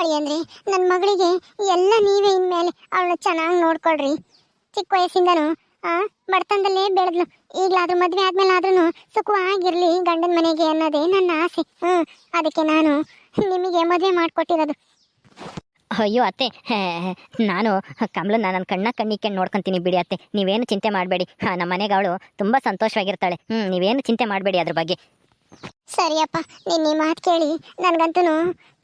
ಅಳಿ ಅಂದ್ರೆ ನನ್ನ ಮಗಳಿಗೆ ಎಲ್ಲ ನೀವೇ ಇನ್ಮೇಲೆ ಅವಳನ್ನ ಚೆನ್ನಾಗಿ ನೋಡ್ಕೊಳ್ರಿ. ಚಿಕ್ಕ ವಯಸ್ಸಿಂದನು, ಆ, ಬಡತನದಲ್ಲೇ ಬೆಳೆದ್ಲು. ಈಗಲಾದ್ರೂ ಮದುವೆ ಆದ್ಮೇಲೆ ಆದ್ರೂ ಸುಖವಾಗಿರ್ಲಿ ಗಂಡನ ಮನೆಗೆ ಅನ್ನೋದೇ ನನ್ನ ಆಸೆ. ಹ್ಮ್, ಅದಕ್ಕೆ ನಾನು ನಿಮಗೆ ಮದುವೆ ಮಾಡ್ಕೊಟ್ಟಿರೋದು. ಅಯ್ಯೋ ಅತ್ತೆ ನಾನು ಕಮಲನ್ನ ನನ್ನ ಕಣ್ಣ ಕಣ್ಣಿಕ್ಕೆ ನೋಡ್ಕೊಂತೀನಿ ಬಿಡಿ ಅತ್ತೆ. ನೀವೇನು ಚಿಂತೆ ಮಾಡಬೇಡಿ. ನಮ್ಮ ಮನೆಗೆ ಅವಳು ತುಂಬ ಸಂತೋಷವಾಗಿರ್ತಾಳೆ. ಹ್ಞೂ ನೀವೇನು ಚಿಂತೆ ಮಾಡಬೇಡಿ ಅದ್ರ ಬಗ್ಗೆ. ಸರಿಯಪ್ಪ ನಿನ್ನ ಮಾತು ಕೇಳಿ ನನಗಂತೂ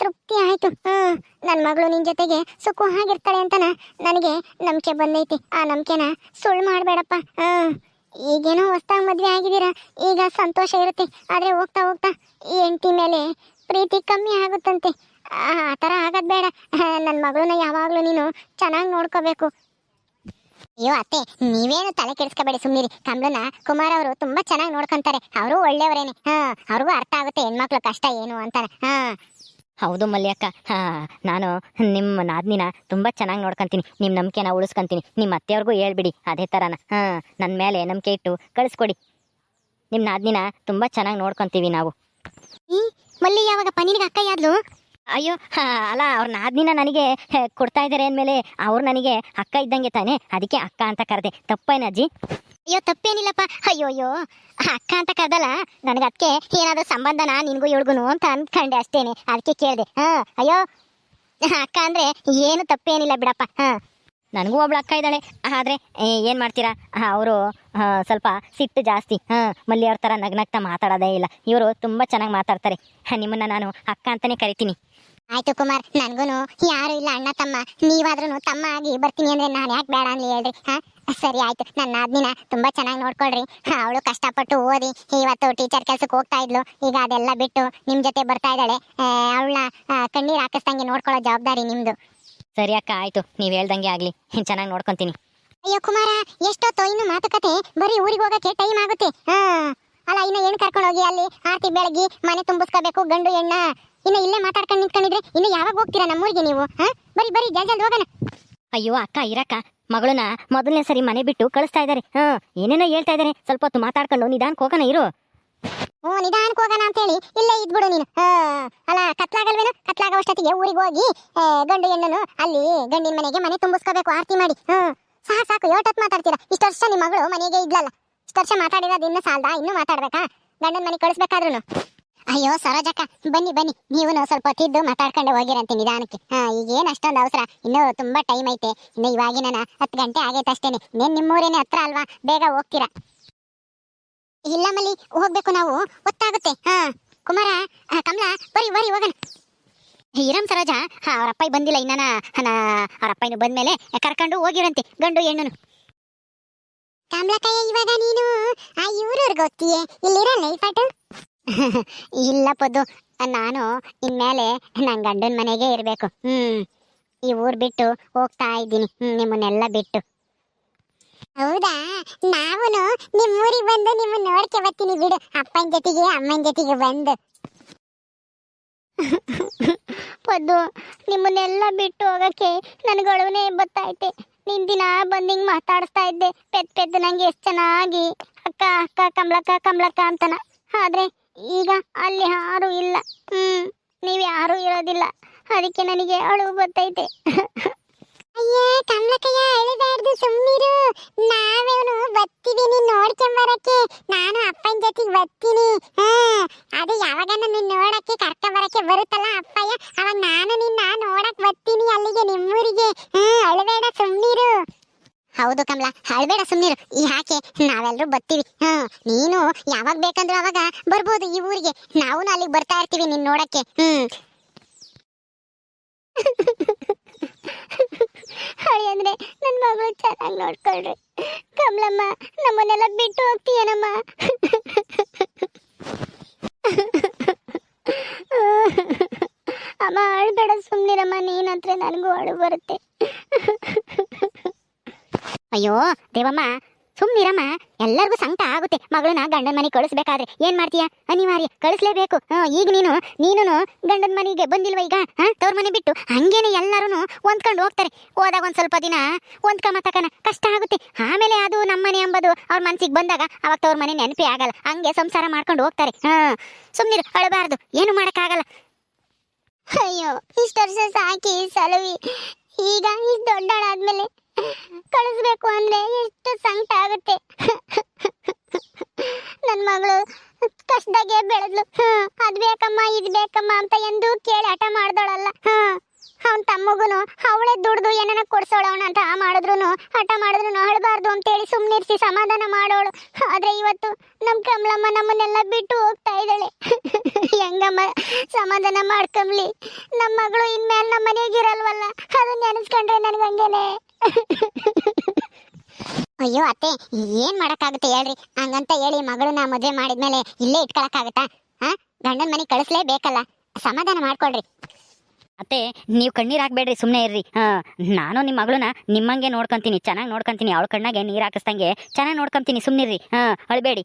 ತೃಪ್ತಿ ಆಯ್ತು. ಹ್ಮ್ ನನ್ನ ಮಗಳು ನಿನ್ನ ಜೊತೆಗೆ ಸುಖವಾಗಿರ್ತಾಳೆ ಅಂತನ ನನಗೆ ನಂಬಿಕೆ ಬಂದೈತಿ. ಆ ನಂಬಿಕೆನ ಸುಳ್ಳು ಮಾಡಬೇಡಪ್ಪ. ಹ್ಮ್, ಈಗೇನೋ ಹೊಸ್ದಾಗಿ ಮದ್ವೆ ಆಗಿದ್ದೀರಾ? ಈಗ ಸಂತೋಷ ಇರುತ್ತೆ. ಆದ್ರೆ ಹೋಗ್ತಾ ಹೋಗ್ತಾ ಈ ಹೆಂಡತಿ ಮೇಲೆ ಪ್ರೀತಿ ಕಮ್ಮಿ ಆಗುತ್ತಂತೆ. ಆ ಥರ ಆಗೋದು ಬೇಡ. ನನ್ನ ಮಗಳನ್ನ ಯಾವಾಗಲೂ ನೀನು ಚೆನ್ನಾಗಿ ನೋಡ್ಕೋಬೇಕು. ಅಯ್ಯೋ ಅತ್ತೆ ನೀವೇನು ತಲೆ ಕೆಡಿಸ್ಕೋಬೇಡಿ ಸುಮ್ಮನಿರಿ ಕಮಲನ ಕುಮಾರ್ ಅವರು ತುಂಬಾ ಚೆನ್ನಾಗಿ ನೋಡ್ಕೊಂತಾರೆ. ಅವರು ಒಳ್ಳೆಯವರೇನೆ. ಹಾ ಅವ್ರಿಗೂ ಅರ್ಥ ಆಗುತ್ತೆ ಹೆಣ್ಮಕ್ಳ ಕಷ್ಟ ಏನು ಅಂತಾರೆ ಹಾ. ಹೌದು ಮಲ್ಯಕ್ಕ ಹಾ ನಾನು ನಿಮ್ಮ ನಾದ್ನಿನ ತುಂಬ ಚೆನ್ನಾಗಿ ನೋಡ್ಕೊಂತೀನಿ. ನಿಮ್ಮ ನಂಬಿಕೆನ ಉಳಿಸ್ಕೊಂತೀನಿ. ನಿಮ್ಮ ಅತ್ತೆಯವ್ರಿಗೂ ಹೇಳ್ಬಿಡಿ ಅದೇ ಥರನ ಹಾಂ ನನ್ನ ಮೇಲೆ ನಂಬಿಕೆ ಇಟ್ಟು ಕಳಿಸ್ಕೊಡಿ. ನಿಮ್ಮ ನಾದ್ನಿನ ತುಂಬ ಚೆನ್ನಾಗಿ ನೋಡ್ಕೊಂತೀವಿ ನಾವು. ಈ ಮಲ್ಲಿ ಯಾವಾಗ ಪನ್ನಿನಿಗೆ ಅಕ್ಕ ಯಾದ್ಲು? ಅಯ್ಯೋ ಹಾ, ಅಲ್ಲ ಅವ್ರ ನಾದಿನ ನನಗೆ ಕೊಡ್ತಾ ಇದ್ದಾರೆ ಅಂದಮೇಲೆ ಅವ್ರು ನನಗೆ ಅಕ್ಕ ಇದ್ದಂಗೆ ತಾನೆ? ಅದಕ್ಕೆ ಅಕ್ಕ ಅಂತ ಕರೆದೆ. ತಪ್ಪೇನಜ್ಜಿ ಅಯ್ಯೋ ತಪ್ಪೇನಿಲ್ಲಪ್ಪ. ಅಯ್ಯೋ ಅಯ್ಯೋ ಅಕ್ಕ ಅಂತ ಕರೆದಲ್ಲ? ನನಗೆ ಅದಕ್ಕೆ ಏನಾದರೂ ಸಂಬಂಧನ ನಿನಗೂ ಇವಳಿಗೂ ಅಂತ ಅಂದ್ಕೊಂಡೆ ಅಷ್ಟೇನೆ. ಅದಕ್ಕೆ ಕೇಳಿದೆ. ಹಾ ಅಯ್ಯೋ. ಅಕ್ಕ ಅಂದ್ರೆ ಏನು ತಪ್ಪೇನಿಲ್ಲ ಬಿಡಪ್ಪ. ಹಾ. ನನಗೂ ಒಬ್ಳು ಅಕ್ಕ ಇದ್ದಾಳೆ. ಆದರೆ ಏನು ಮಾಡ್ತೀರಾ? ಅವರು ಸ್ವಲ್ಪ ಸಿಟ್ಟು ಜಾಸ್ತಿ. ಹಾಂ ಮಲ್ಲಿ ಅವ್ರ ಥರ ನಗ್ನಗ್ತಾ ಮಾತಾಡೋದೇ ಇಲ್ಲ. ಇವರು ತುಂಬ ಚೆನ್ನಾಗಿ ಮಾತಾಡ್ತಾರೆ. ನಿಮ್ಮನ್ನು ನಾನು ಅಕ್ಕ ಅಂತಲೇ ಕರಿತೀನಿ. ಆಯ್ತು ಕುಮಾರ್ ನನ್ಗೂನು ಯಾರು ಇಲ್ಲ ಅಣ್ಣ ತಮ್ಮ. ನೀವಾದ್ರೂ ತಮ್ಮ ಆಗಿ ಬರ್ತೀನಿ ಅಂದ್ರೆ ನಾನು ಯಾಕೆ ಬೇಡ ಅನ್ಲಿ ಹೇಳ್ರಿ ಹಾ? ಸರಿ ಆಯ್ತು ನನ್ನ ಆದ್ಮಿನ ತುಂಬಾ ಚೆನ್ನಾಗಿ ನೋಡ್ಕೊಳ್ರಿ. ಅವಳು ಕಷ್ಟಪಟ್ಟು ಓದಿ ಇವತ್ತು ಟೀಚರ್ ಕೆಲ್ಸಕ್ಕೆ ಹೋಗ್ತಾ ಇದ್ಲು. ಈಗ ಅದೆಲ್ಲ ಬಿಟ್ಟು ನಿಮ್ ಜೊತೆ ಬರ್ತಾ ಇದ್ದಾಳೆ. ಅವಳನ್ನ ಕಣ್ಣೀರ್ ಹಾಕಿಸ್ದಂಗೆ ನೋಡ್ಕೊಳ್ಳೋ ಜವಾಬ್ದಾರಿ ನಿಮ್ದು. ಸರಿ ಅಕ್ಕ ಆಯ್ತು. ನೀವ್ ಹೇಳ್ದಂಗೆ ಆಗ್ಲಿ. ಚೆನ್ನಾಗಿ ನೋಡ್ಕೊಂತೀನಿ. ಅಯ್ಯೋ ಕುಮಾರ ಎಷ್ಟೊತ್ತು ಇನ್ನು ಮಾತುಕತೆ. ಬರೀ ಊರಿಗೆ ಹೋಗಕ್ಕೆ ಟೈಮ್ ಆಗುತ್ತೆ. ಹಾ. ಅಲ್ಲ ಇನ್ನು ಏನು ಕರ್ಕೊಂಡು ಹೋಗಿ ಅಲ್ಲಿ? ಆರ್ತಿ ಬೆಳಗಿ ಮನೆ ತುಂಬಿಸ್ಕೋಬೇಕು ಗಂಡು ಹೆಣ್ಣ. ಇನ್ನು ಇಲ್ಲೇ ಮಾತಾಡ್ಕೊಂಡು ನಿಂತ್ಕೊಂಡಿದ್ರೆ ಇನ್ನು ಯಾವಾಗ ಹೋಗ್ತೀರಾ ನಮ್ಮೂರಿಗೆ ನೀವು ಹಾ? ಬರೀ ಬರೀ ಜಲ್ ಜಲ್ದಿ ಹೋಗೋಣ. ಅಯ್ಯೋ ಅಕ್ಕ ಇರಕ್ಕ. ಮಗಳನ್ನ ಮೊದಲನೇ ಸರಿ ಮನೆ ಬಿಟ್ಟು ಕಳಿಸ್ತಾ ಇದ್ದಾರೆ. ಹಾ ಏನೇನೋ ಹೇಳ್ತಾ ಇದ್ದಾರೆ. ಸ್ವಲ್ಪ ಹೊತ್ತು ಮಾತಾಡ್ಕೊಂಡು ನಿಧಾನಕ್ಕೆ ಹೋಗೋಣ ಇರು. ಓ ನಿಧಾನಕ್ಕೆ ಹೋಗೋಣ ಅಂತೇಳಿ. ಇಲ್ಲೇ ಇದ್ಬಿಡು ನೀನು. ಹಾ ಅಲ್ಲ ಕತ್ಲಾಗಲ್ವೇನು? ಕತ್ಲಾಗೋಷ್ಟೊತ್ತಿಗೆ ಊರಿಗೆ ಹೋಗಿ ಗಂಡು ಹೆಣ್ಣನು ಅಲ್ಲಿ ಗಂಡಿನ ಮನೆಗೆ ಮನೆ ತುಂಬಿಸ್ಕೋಬೇಕು ಆರ್ತಿ ಮಾಡಿ. ಹಾ ಸಾಕು ಸಾಕು ಯೋಟತ್ ಮಾತಾಡ್ತೀರಾ? ಇಷ್ಟು ವರ್ಷ ನಿಮ್ಮ ಮಗಳು ಮನೆಗೆ ಇದ್ಲಲ್ಲ. ಇಷ್ಟು ವರ್ಷ ಮಾತಾಡಿರೋದು ಇನ್ನೂ ಸಾಲ್ದ? ಇನ್ನೂ ಮಾತಾಡ್ಬೇಕಾ? ಗಂಡನ ಮನೆ ಕಳಿಸ್ಬೇಕಾದ್ರೂ ಅಯ್ಯೋ ಸರೋಜಕ್ಕ, ಬನ್ನಿ ಬನ್ನಿ. ನೀವು ಸ್ವಲ್ಪ ಹೊತ್ತಿದ್ದು ಮಾತಾಡ್ಕೊಂಡು ಹೋಗಿರಂತೆ ನಿಧಾನಕ್ಕೆ. ಹಾ, ಈಗೇನು ಅಷ್ಟೊಂದು ಅವಸರ. ಇನ್ನೂ ತುಂಬಾ ಟೈಮ್ ಐತೆ. ಇನ್ನು ಇವಾಗಿನ ಹತ್ತು ಗಂಟೆ ಆಗೈತೆ ಅಷ್ಟೇನೆ. ಇನ್ನೇನು ನಿಮ್ಮೂರೇನೆ ಹತ್ರ ಅಲ್ವಾ? ಬೇಗ ಹೋಗ್ತೀರಾ? ಇಲ್ಲ ಮಲ್ಲಿ, ಹೋಗ್ಬೇಕು ನಾವು. ಗೊತ್ತಾಗುತ್ತೆ ಹಾ. ಕುಮಾರ ಕಮಲಾ, ಬರಿ ಬರಿ, ಹೋಗೋಣ. ಇರಮ್ ಸರೋಜ, ಹಾ, ಅವ್ರ ಅಪ್ಪ ಬಂದಿಲ್ಲ ಇನ್ನ ಅವ್ರ ಬಂದ ಮೇಲೆ ಬಂದ್ಮೇಲೆ ಕರ್ಕೊಂಡು ಹೋಗಿರಂತೆ, ಗಂಡು ಹೆಣ್ಣು ಕಮಲಕಯ್ಯ ಇವಾಗ ನೀನು ಆ ಇವ್ರವ್ರಿಗೆ ಗೊತ್ತೀಯೇ? ಇಲ್ಲಿರಲ್ಲ ಈ ಇಲ್ಲ ಪದ್ದು ನಾನು ಇನ್ಮೇಲೆ ನನ್ನ ಗಂಡನ ಮನೆಗೆ ಇರಬೇಕು. ಹ್ಮ್ ಈ ಊರ್ ಬಿಟ್ಟು ಹೋಗ್ತಾ ಇದ್ದೀನಿ. ನಿಮ್ಮನ್ನೆಲ್ಲ ಬಿಟ್ಟು. ಹೌದಾ? ನಾವು ನಿಮ್ಮೂರಿಗೆ ಬಂದು ನಿಮ್ಮ ನೋಡ್ಕೆ ಬರ್ತೀನಿ ಬಿಡು. ಅಪ್ಪನ ಜೊತೆಗೆ ಅಮ್ಮನ ಜೊತೆಗೆ ಬಂದು. ಪದ್ದು ನಿಮ್ಮನ್ನೆಲ್ಲ ಬಿಟ್ಟು ಹೋಗಕ್ಕೆ ನನಗೊಳವನೇ ಬತ್ತೈತೆ ನಿನ್ ದಿನ ಬಂದು ಹಿಂಗೆ ಮಾತಾಡಿಸ್ತಾ ಇದ್ದೆ. ಪೆದ್ ಪೆದ್ದು ನಂಗೆ ಎಷ್ಟು ಚೆನ್ನಾಗಿ ಅಕ್ಕ ಅಕ್ಕ ಕಮಲಕ್ಕ ಕಮಲಕ್ಕ ಅಂತನ. ಆದ್ರೆ ಈಗ ಅಲ್ಲಿ ಯಾರು ಇಲ್ಲ. ಹ್ಮ್ ನೀವ್ ಯಾರು ಇರೋದಿಲ್ಲ. ಅದಕ್ಕೆ ನನಗೆ ಅಳು ಬರ್ತೈತೆ. ಅಯ್ಯ ಕಮಲಕಯ್ಯ ಅಳಬಾರ್ದು ಸುಮ್ಮನಿರು ನಾವೇನು ಬರ್ತೀವಿ ನೀನ್ ನೋಡ್ಕೊಂಬರಕ್ಕೆ. ನಾನು ಅಪ್ಪನ ಜೊತೆಗೆ ಬರ್ತೀನಿ. ಹಾ ಅದು ಯಾವಾಗ ನಿನ್ನ ನೋಡಕ್ಕೆ ಕರ್ಕ ಬರಕ್ಕೆ ಬರುತ್ತಲ್ಲ ಅಪ್ಪಯ್ಯ? ಅವಾಗ ನಾನು ನಿನ್ನ ನೋಡಕ್ ಬರ್ತೀನಿ ಅಲ್ಲಿಗೆ ನಿಮ್ಮೂರಿಗೆ. ಹಾ ಅಳಬೇಡ ಸುಮ್ಮನಿರು ಹೌದು ಕಮಲ ಅಳಬೇಡ ಸುಮ್ಮನಿರು ಹಾಕೆ ನಾವೆಲ್ಲರೂ ಬರ್ತೀವಿ. ಹಾ ನೀನು ಯಾವಾಗ ಬೇಕಂದ್ರೆ ಅವಾಗ ಬರ್ಬೋದು ಈ ಊರಿಗೆ. ನಾವು ಅಲ್ಲಿಗೆ ಬರ್ತಾ ಇರ್ತೀವಿ ನಿನ್ ನೋಡಕ್ಕೆ. ಹ್ಮ್. ಹಳಿ ಅಂದ್ರೆ ನನ್ನ ಮಗಳು ಚೆನ್ನಾಗಿ ನೋಡ್ಕೊಳ್ರಿ. ಕಮಲಮ್ಮ ನಮ್ಮನ್ನೆಲ್ಲ ಬಿಟ್ಟು ಹೋಗ್ತೀಯನಮ್ಮ. ಅಮ್ಮ ಅಳ್ಬೇಡ ಸುಮ್ಮನಿರಮ್ಮ ನೀನಂದ್ರೆ ನನಗೂ ಅಳು ಬರುತ್ತೆ. ಅಯ್ಯೋ ದೇವಮ್ಮ ಸುಮ್ಮನಿರಮ್ಮ ಎಲ್ಲರಿಗೂ ಸಂಕಟ ಆಗುತ್ತೆ. ಮಗಳನ್ನ ಗಂಡನ ಮನೆಗೆ ಕಳಿಸ್ಬೇಕಾದ್ರೆ ಏನ್ ಮಾಡ್ತೀಯ? ಅನಿವಾರ್ಯ, ಕಳಿಸ್ಲೇಬೇಕು. ಈಗ ನೀನು ನೀನು ಗಂಡನ ಮನೆಗೆ ಬಂದಿಲ್ವ ಈಗ? ತವ್ರ ಮನೆ ಬಿಟ್ಟು? ಹಂಗೇನೆ ಎಲ್ಲರೂ ಹೊಂದ್ಕೊಂಡು ಹೋಗ್ತಾರೆ. ಹೋದಾಗ ಒಂದ್ ಸ್ವಲ್ಪ ದಿನ ಹೊಂದ್ಕೊಂಬತಕನ ಕಷ್ಟ ಆಗುತ್ತೆ. ಆಮೇಲೆ ಅದು ನಮ್ಮನೆ ಅಂಬದು ಅವ್ರ ಮನ್ಸಿಗೆ ಬಂದಾಗ ಅವಾಗ ತವ್ರ ಮನೆ ನೆನಪೇ ಆಗಲ್ಲ. ಹಂಗೆ ಸಂಸಾರ ಮಾಡ್ಕೊಂಡು ಹೋಗ್ತಾರೆ. ಹಾ ಸುಮ್ಮನಿರು ಅಳಬಾರ್ದು, ಏನು ಮಾಡೋಕ್ಕಾಗಲ್ಲ. ಅಯ್ಯೋ, ಇಷ್ಟು ವರ್ಷ ಸಾಕಿ ಸಲುವಿ. ಈಗ ಇಷ್ಟು ದೊಡ್ಡಳಾದ್ಮೇಲೆ ಕಳಿಸ್ಬೇಕು ಅಂದ್ರೆ ಎಷ್ಟು ಸಂಕಟ ಆಗುತ್ತೆ. ನನ್ನ ಮಗಳು ಕಷ್ಟದಾಗೆ ಬೆಳೆದ್ಲು. ಅದು ಬೇಕಮ್ಮ, ಇದ್ ಬೇಕಮ್ಮ ಅಂತ ಎಂದು ಕೇಳಿ ಹಠ ಮಾಡ್ದೋಳಲ್ಲ. ಅವನ್ ತಮ್ಮಗುನು, ಅವಳೇ ದುಡ್ದು ಏನನ ಕೊಡ್ಸೋಳವನ ಅಂತ ಮಾಡಿದ್ರು ಹಠ ಮಾಡಿದ್ರು ಅಳಬಾರ್ದು ಅಂತೇಳಿ ಸುಮ್ನಿರ್ಸಿ ಸಮಾಧಾನ ಮಾಡೋಳು. ಆದ್ರೆ ಇವತ್ತು ನಮ್ ಕಮಲಮ್ಮ ನಮ್ಮನ್ನೆಲ್ಲ ಬಿಟ್ಟು ಹೋಗ್ತಾ ಇದ್ದಾಳೆ. ಹೆಂಗಮ್ಮ ಸಮಾಧಾನ ಮಾಡ್ಕಂಬ್ಲಿ ನಮ್ಮ ಮಗಳು ಇನ್ಮೇಲೆ ನಮ್ಮ ಮನೆಗಿರಲ್ವಲ್ಲ ಅದನ್ನ ನೆನೆಸ್ಕೊಂಡ್ರೆ ನನಗಂಗೇನೆ ಅಯ್ಯೋ ಅತ್ತೆ ಏನ್ ಮಾಡಕ್ಕಾಗುತ್ತೆ ಹೇಳ್ರಿ? ಹಂಗಂತ ಹೇಳಿ ಮಗಳನ್ನ ಮದ್ವೆ ಮಾಡಿದ್ಮೇಲೆ ಇಲ್ಲೇ ಇಟ್ಕೊಳಕ್ಕಾಗತ್ತಾ? ಹಾ? ಗಂಡನ ಮನೆ ಕಳಿಸ್ಲೇಬೇಕಲ್ಲ. ಸಮಾಧಾನ ಮಾಡ್ಕೊಳ್ರಿ. ಅತ್ತೆ ನೀವು ಕಣ್ಣೀರು ಹಾಕ್ಬೇಡ್ರಿ ಸುಮ್ಮನೆ ಇರ್ರಿ. ಹಾಂ ನಾನು ನಿಮ್ಮ ಮಗಳನ್ನ ನಿಮ್ಮಂಗೆ ನೋಡ್ಕೊಂತೀನಿ ಚೆನ್ನಾಗಿ ನೋಡ್ಕೊಂತೀನಿ ಅವಳ ಕಣ್ಣಾಗೆ ನೀರು ಹಾಕಿಸ್ದಂಗೆ ಚೆನ್ನಾಗಿ ನೋಡ್ಕೊಂತೀನಿ ಸುಮ್ಮನಿರ್ರಿ ಹಾಂ ಅಳಬೇಡಿ.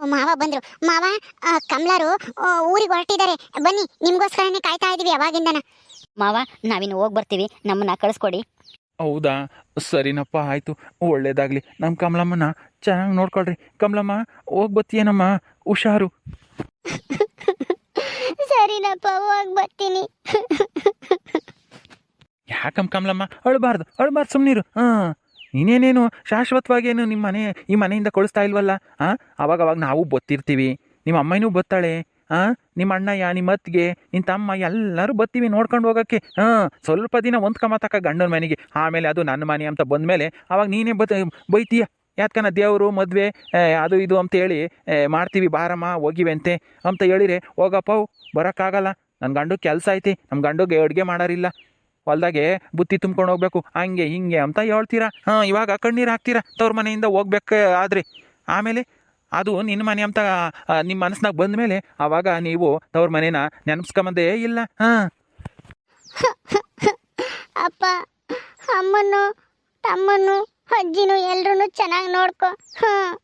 ಮಾವ ಬಂದ್ರು. ಮಾವ ಕಮಲಾರು ಊರಿಗೆ ಹೊರಟಿದ್ದಾರೆ. ಬನ್ನಿ ನಿಮಗೋಸ್ಕರನೇ ಕಾಯ್ತಾ ಇದೀವಿ ಅವಾಗಿಂದನ. ಮಾವ ನಾವಿನ್ನು ಹೋಗಿ ಬರ್ತೀವಿ. ನಮ್ಮನ್ನ ಕಳಿಸ್ಕೊಡಿ. ಹೌದಾ? ಸರಿನಪ್ಪ ಆಯ್ತು. ಒಳ್ಳೇದಾಗಲಿ. ನಮ್ಮ ಕಮಲಮ್ಮನ ಚೆನ್ನಾಗಿ ನೋಡ್ಕೊಳ್ರಿ. ಕಮಲಮ್ಮ ಹೋಗಿ ಬತ್ತೀಯನಮ್ಮ ಹುಷಾರು. ಸರಿನಪ್ಪ ಹೋಗಿ ಬರ್ತೀನಿ. ಯಾಕಮ್ಮ ಕಮಲಮ್ಮ? ಅಳಬಾರ್ದು. ಅಳಬಾರ್ದು ಸುಮ್ಮನಿರು ಹಾಂ. ನೀನೇನೇನು ಶಾಶ್ವತವಾಗೇನು ನಿಮ್ಮ ಮನೆ ಈ ಮನೆಯಿಂದ ಕಳಿಸ್ತಾ ಇಲ್ವಲ್ಲ? ಹಾಂ ಅವಾಗ ಅವಾಗ ನಾವು ಬತ್ತಿರ್ತೀವಿ. ನಿಮ್ಮ ಅಮ್ಮನೂ ಬತ್ತಾಳೆ. ಹಾಂ ನಿಮ್ಮ ಅಣ್ಣಯ್ಯ ನಿಮ್ಮ ಅತ್ತಿಗೆ ನಿನ್ನ ತಮ್ಮ ಎಲ್ಲರೂ ಬತ್ತೀವಿ ನೋಡ್ಕೊಂಡು ಹೋಗೋಕ್ಕೆ. ಹಾಂ ಸ್ವಲ್ಪ ದಿನ ಹೊಂದ್ಕೊಂಬತ್ತಕ್ಕ ಗಂಡನ ಮನೆಗೆ. ಆಮೇಲೆ ಅದು ನನ್ನ ಮನೆ ಅಂತ ಬಂದಮೇಲೆ ಅವಾಗ ನೀನೇ ಬತ್, ಬೈತೀಯ? ಯಾಕನ ದೇವರು, ಮದುವೆ ಅದು ಇದು ಅಂತ ಹೇಳಿ ಮಾಡ್ತೀವಿ, ಬಾರಮ್ಮ ಹೋಗಿವೆ ಅಂತೆ ಅಂತ ಹೇಳಿರಿ. ಹೋಗಪ್ಪ ಬರೋಕ್ಕಾಗಲ್ಲ. ನನ್ನ ಗಂಡು ಕೆಲಸ ಐತಿ ನಮ್ಮ ಗಂಡುಗೆ ಅಡುಗೆ ಮಾಡೋರಿಲ್ಲ. ಹೊಲ್ದಾಗೆ ಬುತ್ತಿ ತುಂಬ್ಕೊಂಡು ಹೋಗ್ಬೇಕು. ಹಂಗೆ, ಹಿಂಗೆ ಅಂತ ಹೇಳ್ತೀರಾ? ಹಾಂ, ಇವಾಗ ಕಣ್ಣೀರು ಹಾಕ್ತೀರಾ? ತವ್ರ ಮನೆಯಿಂದ ಹೋಗ್ಬೇಕು ಆದ್ರೆ ಆಮೇಲೆ ಅದು ನಿನ್ನ ಮನೆ ಅಂತ ನಿಮ್ಮ ಮನಸ್ಸಿನಾಗ ಬಂದ ಮೇಲೆ ಆವಾಗ ನೀವು ತವ್ರ ಮನೇನ ನೆನಪಿಸ್ಕೊಂಬಂದೇ ಇಲ್ಲ. ಅಪ್ಪ, ಅಮ್ಮನು, ತಮ್ಮನು, ಅಜ್ಜಿನು ಎಲ್ರು ಚೆನ್ನಾಗಿ ನೋಡ್ಕೊ. ಹಾ.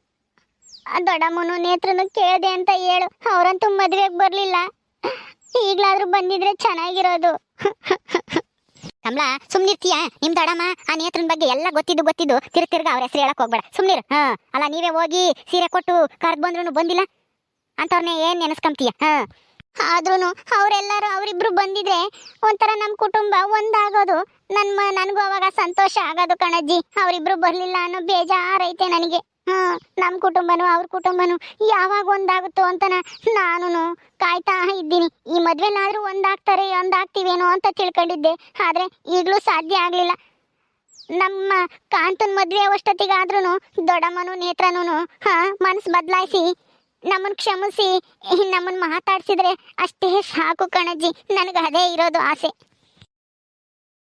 ದೊಡ್ಡಮ್ಮನು ನೇತ್ರನು ಕೇಳಿದೆ ಅಂತ ಹೇಳು. ಅವರಂತೂ ಮದುವೆಗೆ ಬರಲಿಲ್ಲ. ಈಗಲಾದ್ರೂ ಬಂದಿದ್ರೆ ಚೆನ್ನಾಗಿರೋದು. ಕಮಲ ಸುಮ್ನಿರ್ತೀಯ ನಿಮ್ ದೊಡಮ್ಮ ಆ ನೇತ್ರನ ಬಗ್ಗೆ ಎಲ್ಲ ಗೊತ್ತಿದ್ದು ಗೊತ್ತಿದ್ದು ತಿರ್ಗ ತಿರ್ಗ ಅವ್ರ ಹೆಸರು ಹೇಳಕ್ ಹೋಗ್ಬೇಡ. ಸುಮ್ನಿರು. ಹಾ, ಅಲ್ಲ ನೀವೇ ಹೋಗಿ ಸೀರೆ ಕೊಟ್ಟು ಕರ್ದ್ ಬಂದ್ರು ಬಂದಿಲ್ಲ? ಅಂತವ್ರನ್ನ ಏನ್ ನೆನೆಸ್ಕೊಂತೀಯ ಹಾ. ಆದ್ರೂ ಅವರೆಲ್ಲರೂ ಅವರಿಬ್ರು ಬಂದಿದ್ರೆ ಒಂಥರ ನಮ್ಮ ಕುಟುಂಬ ಒಂದಾಗೋದು. ನನ್ ನನಗೂ ಅವಾಗ ಸಂತೋಷ ಆಗೋದು ಕಣಜ್ಜಿ. ಅವರಿಬ್ರು ಬರಲಿಲ್ಲ ಅನ್ನೋ ಬೇಜಾರೈತೆ ನನಗೆ. ನಮ್ಮ ಕುಟುಂಬನು ಅವ್ರ ಕುಟುಂಬನು ಯಾವಾಗ ಒಂದಾಗುತ್ತೋ ಅಂತ ನಾನು ಕಾಯ್ತಾ ಇದ್ದೀನಿ. ಈ ಮದ್ವೆಲಾದ್ರೂ ಒಂದಾಗ್ತಾರೆ, ಒಂದಾಗ್ತೀವೇನೋ ಅಂತ ತಿಳ್ಕೊಂಡಿದ್ದೆ. ಆದ್ರೆ ಈಗಲೂ ಸಾಧ್ಯ ಆಗಲಿಲ್ಲ. ನಮ್ಮ ಕಾಂತನ್ ಮದ್ವೆ ಅಷ್ಟೊತ್ತಿಗಾದ್ರೂ ದೊಡ್ಡಮ್ಮನು ನೇತ್ರನು ಹಾ ಮನಸ್ಸು ಬದಲಾಯಿಸಿ, ನಮ್ಮನ್ ಕ್ಷಮಿಸಿ ನಮ್ಮನ್ ಮಾತಾಡ್ಸಿದ್ರೆ ಅಷ್ಟೇ ಸಾಕು ಕಣಜ್ಜಿ. ನನಗೆ ಅದೇ ಇರೋದು ಆಸೆ.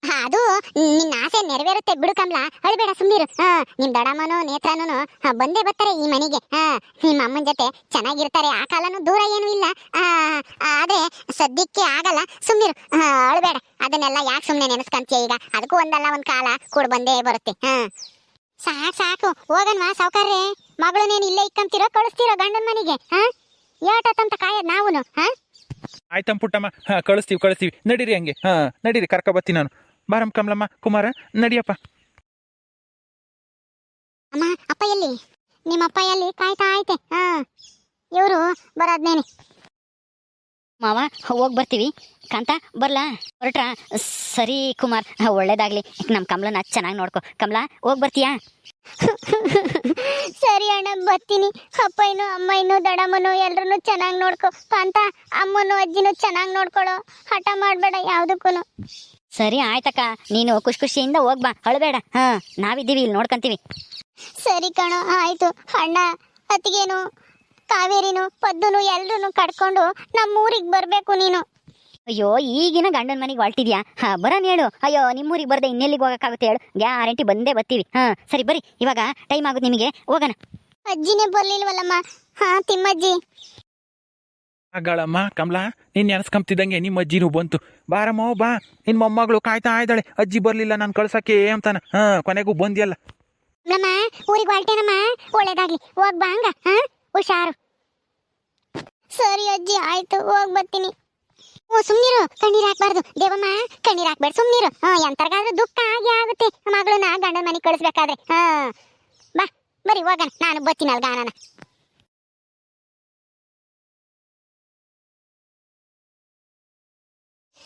ಅದು ನಿನ್ನ ಆಸೆ ನೆರವೇರುತ್ತೆ ಬಿಡು ಕಮಲ. ಅಳ್ಬೇಡ ಸುಮ್ಮನಿರು ಹಾ, ನಿಮ್ ದಡಮ್ಮನು ನೇತ್ರನು ಬಂದೇ ಬರ್ತಾರೆ ಈ ಮನೆಗೆ. ಹಾ, ನಿಮ್ಮ ಅಮ್ಮನ ಜೊತೆ ಚೆನ್ನಾಗಿರ್ತಾರೆ. ಆ ಕಾಲನು ದೂರ ಏನು ಇಲ್ಲ. ಆದ್ರೆ ಸದ್ಯಕ್ಕೆ ಆಗಲ್ಲ. ಸುಮ್ಮನಿರು ಅಳ್ಬೇಡ ಅದನ್ನೆಲ್ಲ ಯಾಕೆ ಸುಮ್ಮನೆ ನೆನೆಸ್ಕೊಂತೀಯ ಈಗ? ಅದಕ್ಕೂ ಒಂದಲ್ಲ, ಒಂದ್ ಕಾಲ. ಕೂಡ ಬಂದೇ ಬರುತ್ತೆ. ಹಾ. ಸಾಕು ಸಾಕು. ಹೋಗನ್ವಾ, ಸಾವುಕಾರ್ರೆ. ಮಗಳನ್ನೇನು ಇಲ್ಲೇ ಇಕ್ಕಂತಿರೋ ಕಳಿಸ್ತೀರೋ ಗಂಡನ ಮನೆಗೆ? ಹಾ? ಏಟತ್ತಂತ ಕಾಯೋದು ನಾವು ಹಾ? ಆಯ್ತಮ್ಮ ಪುಟ್ಟಮ್ಮ ಹಾ, ಕಳಿಸ್ತೀವಿ ಕಳಿಸ್ತೀವಿ. ನಡೀರಿ ಹಂಗೆ. ಹಾ, ನಡೀರಿ, ಕರ್ಕೊ ಬರ್ತೀನಿ ನಾನು. ಬಾರಮ್ಮ ಕಮಲಮ್ಮ ಕುಮಾರ ನಡಿಯಪ್ಪ. ಅಮ್ಮ ಅಪ್ಪ ಎಲ್ಲಿ? ನಿಮ್ಮ ಅಪ್ಪ ಎಲ್ಲಿ? ಕಾಯ್ತಾ ಐತೆ. ಹಾ. ಇವರು ಬರೋದ್ನೇನೆ. ಮಾವ ಹೋಗಿ ಬರ್ತೀವಿ. ಕಾಂತ ಬರ್ಲಾ? ಹೊರಟ್ರ? ಸರಿ ಕುಮಾರ್ ಒಳ್ಳೇದಾಗ್ಲಿ. ನಮ್ಮ ಕಮಲನ ಚೆನ್ನಾಗಿ ನೋಡ್ಕೊ. ಕಮಲ ಹೋಗಿ ಬರ್ತೀಯಾ? ಸರಿ ಅಣ್ಣ ಬರ್ತೀನಿ. ಅಪ್ಪಯ್ಯನು ಅಮ್ಮಯ್ಯನು ದಡಮ್ಮನು ಎಲ್ಲರೂ ಚೆನ್ನಾಗಿ ನೋಡ್ಕೊ. ಕಾಂತ ಅಮ್ಮನು ಅಜ್ಜಿನೂ ಚೆನ್ನಾಗಿ ನೋಡ್ಕೊಳ್ಳೋ ಹಠ ಮಾಡಬೇಡ ಯಾವುದಕ್ಕೂ ಸರಿ ಆಯ್ತಕ್ಕ ನೀನು ಖುಷಿ ಖುಷಿಯಿಂದ ಹೋಗ್ಬಾ ಅಳಬೇಡ ಹಾ ನಾವಿದ್ದೀವಿ ಇಲ್ಲಿ ನೋಡ್ಕಂತೀವಿ. ಸರಿ ಕಣ ಆಯ್ತು. ಅಣ್ಣ ಅತ್ತಿಗೇನು ಕಾವೇರಿನು ಪದ್ದುನು ಎಲ್ರು ಕಡ್ಕೊಂಡು ನಮ್ಮ ಊರಿಗೆ ಬರಬೇಕು ನೀನು. ಅಯ್ಯೋ ಈಗಿನ ಗಂಡನ ಮನೆಗೆ ಹೊಲ್ಟಿದ್ಯಾ ಹಾ ಬರೋಣ ಹೇಳು. ಅಯ್ಯೋ ನಿಮ್ಮೂರಿಗೆ ಬರ್ದೆ ಇನ್ನೆಲ್ಲಿಗೆ ಹೋಗಕ್ಕಾಗುತ್ತೆ ಹೇಳು? ಗ್ಯಾರಂಟಿ ಬಂದೇ ಬರ್ತೀವಿ. ಹಾ ಸರಿ ಬರಿ. ಇವಾಗ ಟೈಮ್ ಆಗುತ್ತೆ ನಿಮಗೆ. ಹೋಗೋಣ. ಅಜ್ಜಿನೇ ಬರ್ಲಿಲ್ವಲ್ಲಮ್ಮ? ಹಾ ತಿಮ್ಮಜ್ಜಿ. ಆಗಳಮ್ಮ ಕಮಲಾ, ನೀನು ನೆನೆಸ್ಕೊಂತಿದ್ದಂಗೆ ನಿಮ್ಮ ಅಜ್ಜಿನೂ ಬಂತು. ಬಾರಮ್ಮ, ಬಾ. ನಿನ್ನ ಮೊಮ್ಮಗಳು ಕಾಯ್ತಾ ಇದ್ದಾಳೆ. ಅಜ್ಜಿ ಬರಲಿಲ್ಲ, ನಾನು ಕಳ್ಸಕ್ಕೆ ಅಂತಾನ. ಹಾಂ, ಕೊನೆಗೂ ಬಂದಿಯಲ್ಲ. ನಮ್ಮ ಊರಿಗೆ ಹೊರಟೇನಮ್ಮ ಒಳ್ಳೇದಾಗ್ಲಿ. ಹೋಗ್ ಬಾ ಹಂಗ, ಹಾ? ಹುಷಾರು. ಸರಿ ಅಜ್ಜಿ, ಆಯ್ತು. ಹೋಗ್ ಬರ್ತೀನಿ. ಓ, ಸುಮ್ನಿರು. ಕಣ್ಣೀರ್ ಹಾಕ್ಬಾರ್ದು. ದೇವಮ್ಮ, ಕಣ್ಣೀರ್ ಹಾಕ್ಬೇಡ. ಸುಮ್ನಿರು. ಹಾ, ಎಂತರ್ಗಾದ್ರೂ ದುಃಖ ಆಗಿ ಆಗುತ್ತೆ. ಮಗಳನ್ನ ಗಂಡನ ಮನೆಗೆ ಕಳಿಸ್ಬೇಕಾದ್ರೆ. ಹಾ. ಬಾ, ಬರಿ ಹೋಗಣ. ನಾನು ಬರ್ತೀನಿ ಅಲ್ಗಾನನ